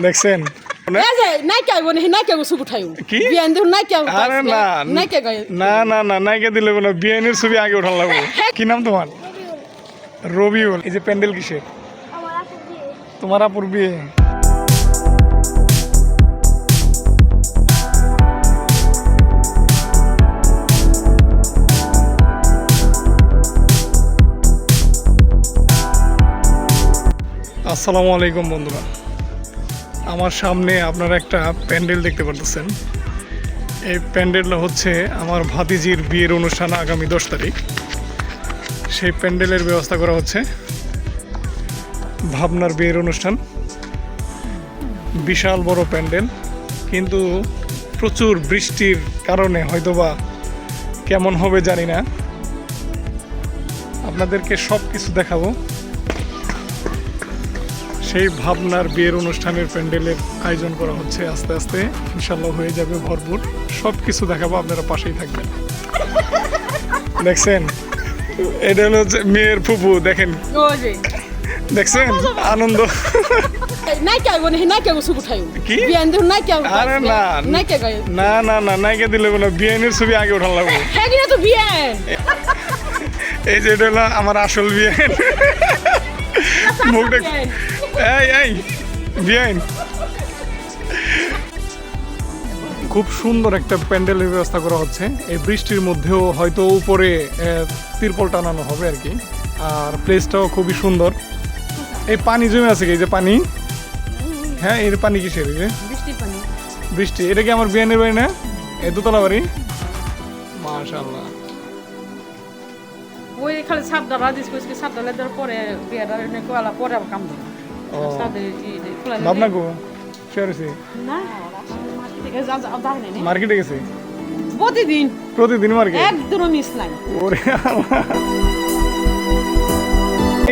দেখছেন? নে না না না না নাইকে দিলে কোনো বিয়ানের ছবি আগে লাগবে। কি নাম তোমার? রবিউল। এই যে প্যান্ডেল কিসের? তোমার আপুর বিয়ে। আসসালামু আলাইকুম বন্ধুরা। আমার সামনে আপনারা একটা প্যান্ডেল দেখতে পারতেছেন। এই প্যান্ডেলটা হচ্ছে আমার ভাতিজির বিয়ের অনুষ্ঠান আগামী দশ তারিখ। সেই প্যান্ডেলের ব্যবস্থা করা হচ্ছে। ভাবনার বিয়ের অনুষ্ঠান। বিশাল বড় প্যান্ডেল। কিন্তু প্রচুর বৃষ্টির কারণে হয়তোবা কেমন হবে জানি না। আপনাদেরকে সব কিছু দেখাবো। সেই ভাবনার বিয়ের অনুষ্ঠানের প্যান্ডেলের আয়োজন করা হচ্ছে আস্তে আস্তে। ইনশাল্লাহ হয়ে যাবে ভরপুর। সব কিছু দেখাবো আপনারা পাশেই থাকবেন। দেখছেন? এটা হলো যে মেয়ের ফুপু দেখেন। দেখছেন? আনন্দ। নে। না না না না নাইকে দিলে বিয়ানের ছবি আগে লাগবে। হ্যাঁ এই যে এটা হলো আমার আসল বিয়ান মুখটা এই এই বিয়াইন খুব সুন্দর একটা প্যান্ডেলের ব্যবস্থা করা হচ্ছে। এই বৃষ্টির মধ্যেও হয়তো উপরে তিরপল টানানো হবে আর কি। আর প্লেসটাও খুবই সুন্দর। এই পানি জমে আছে কি? এই যে পানি? হ্যাঁ এর পানি কিসের? যে? বৃষ্টি। এটা কি আমার বিয়ানের বাড়ি না? এই দোতলা বাড়ি? মাশাল্লাহ ওই খালি সাবদা রাজিস কইছে লেদার পরে কোলা পরে কাম দেব ভাবনা গো শেয়ারেছি না মার্কেটে গেছে? প্রতিদিন প্রতিদিন মার্কেট একদমও মিস নাই। ওরে।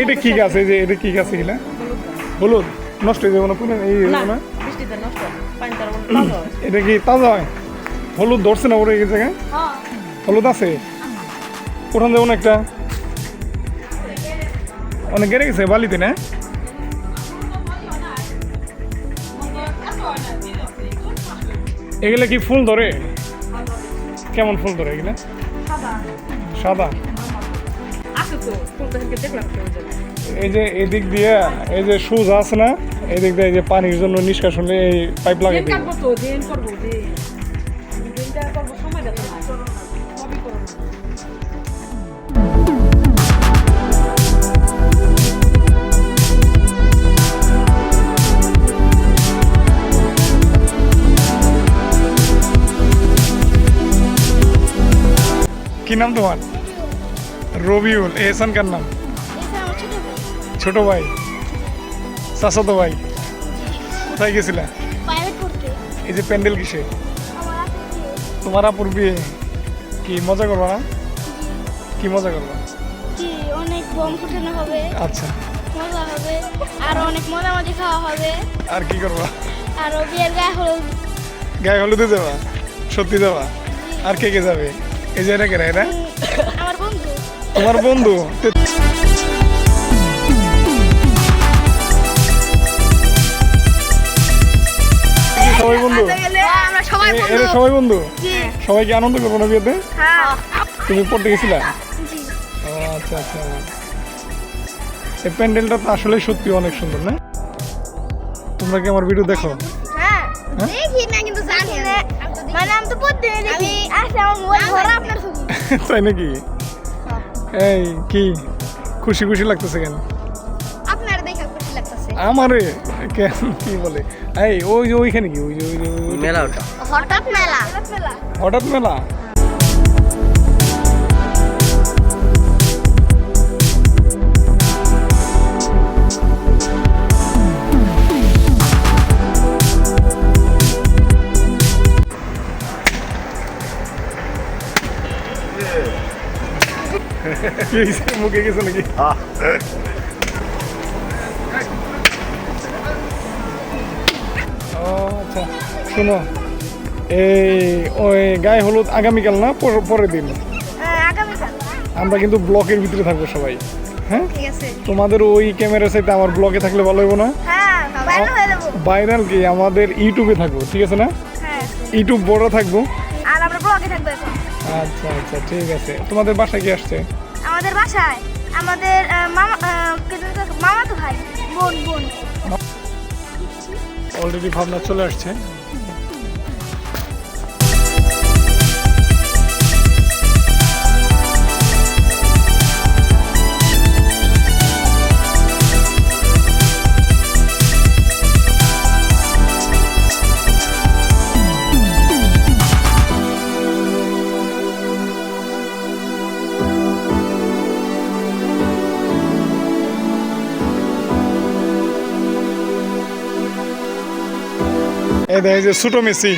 এটা কি গাছ এই যে এটা কি গাছ এগুলা হলুদ। নষ্ট হয়ে যাবে না পুরো এই না পানি এটা কি তাজা হয়? হলুদ ধরছে না ওরে এই জায়গায়? হ্যাঁ। হলুদ আছে? উঠান যাব না একটা অনেক গেড়ে গেছে বালিতে না? এগুলা কি ফুল ধরে? কেমন ফুল ধরে এগুলো? সাদা। এই যে এদিক দিয়ে এই যে সুজ আছে না এদিক দিয়ে এই যে পানির জন্য নিষ্কাশন এই পাইপ লাগাই কি নাম তোমার? রবিউল এহসান কার নাম? ছোট ভাই। চাচাতো ভাই। কোথায় গেছিলা? এই যে প্যান্ডেল কিসে? তোমার আপুর বিয়ে। কি মজা করবা না? কি মজা করবা? অনেক বম ফুটানো হবে আচ্ছা। মজা হবে আর অনেক মজামজি খাওয়া হবে আর কি করবা? আর বিয়ের গায়ে হলুদ। গায়ে হলুদে যাবা? সত্যি যাবা? আর কে কে যাবে? এই যে এটা কেরা এটা আমার বন্ধু। তোমার বন্ধু? সবাই বন্ধু? সবাই এরা সবাই বন্ধু? জি। সবাই কি আনন্দ করব না বিয়েতে? হ্যাঁ। তুমি পড়তে গেছিলা? আচ্ছা আচ্ছা। এই প্যান্ডেলটা তো আসলে সত্যি অনেক সুন্দর না? তোমরা কি আমার ভিডিও দেখো? হ্যাঁ মানে আমি তো প্রতিদিন দেখি আসলে আমার মোবাইল ভরা আপনার ছবি। তাই নাকি? এই কি? খুশি খুশি লাগতেছে কেন? আপনার দেখা খুশি লাগতেছে। আমারে? কেন? কি বলে? এই ওই ওইখানে কি? ওই যে ওই যে মেলা ওটা। হঠাৎ মেলা মেলা। হঠাৎ মেলা? মুখে গেছে নাকি আচ্ছা শোনো এই ওই গায়ে হলুদ আগামীকাল না পর- পরের দিন আমরা কিন্তু ব্লকের ভিতরে থাকব সবাই হ্যাঁ? তোমাদের ওই ক্যামেরা সাইতে আমার ব্লকে থাকলে ভালো হইব না? হ্যাঁ ভাইরাল ভাইরাল কি? আমাদের ইউটিউবে থাকব ঠিক আছে না? হ্যাঁ। ইউটিউব বড় থাকব। আর আমরা ব্লগে থাকব আচ্ছা আচ্ছা ঠিক আছে। তোমাদের বাসায় কি আসছে? আমাদের বাসায় আমাদের মামা মামাতো ভাই বোন বোন। অলরেডি ভাবনা চলে আসছে। এই দেখে যে ছোটো মেসি।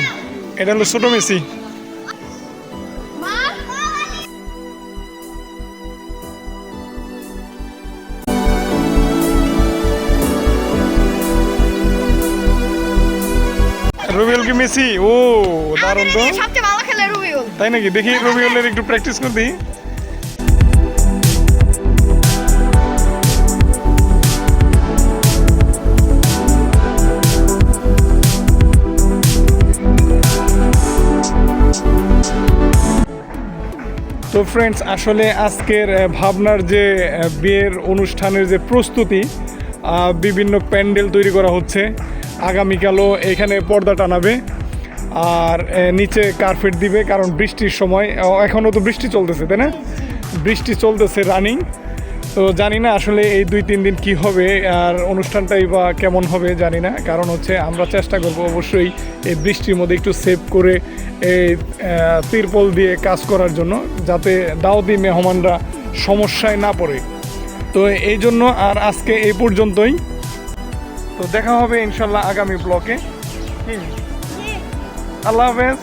এটা হলো ছোটো মেসি। রবিউল কি মেসি? ও দারুণ তো। সবচেয়ে ভালো খেলে রুবিউল তাই নাকি? দেখি রবিউলের একটু প্র্যাকটিস করে তো ফ্রেন্ডস আসলে আজকের ভাবনার যে বিয়ের অনুষ্ঠানের যে প্রস্তুতি বিভিন্ন প্যান্ডেল তৈরি করা হচ্ছে। আগামীকালও এখানে পর্দা টানাবে, আর নিচে কার্পেট দিবে, কারণ বৃষ্টির সময় এখনও তো বৃষ্টি চলতেছে, তাই না? বৃষ্টি চলতেছে রানিং তো জানি না আসলে এই দুই তিন দিন কি হবে, আর অনুষ্ঠানটাই বা কেমন হবে জানি না। কারণ হচ্ছে আমরা চেষ্টা করব অবশ্যই এই বৃষ্টির মধ্যে একটু সেভ করে এই তিরপল দিয়ে কাজ করার জন্য যাতে দাওদি মেহমানরা সমস্যায় না পড়ে। তো এই জন্য আর আজকে এই পর্যন্তই। তো দেখা হবে ইনশাল্লাহ আগামী ব্লকে। আল্লাহ হাফেজ।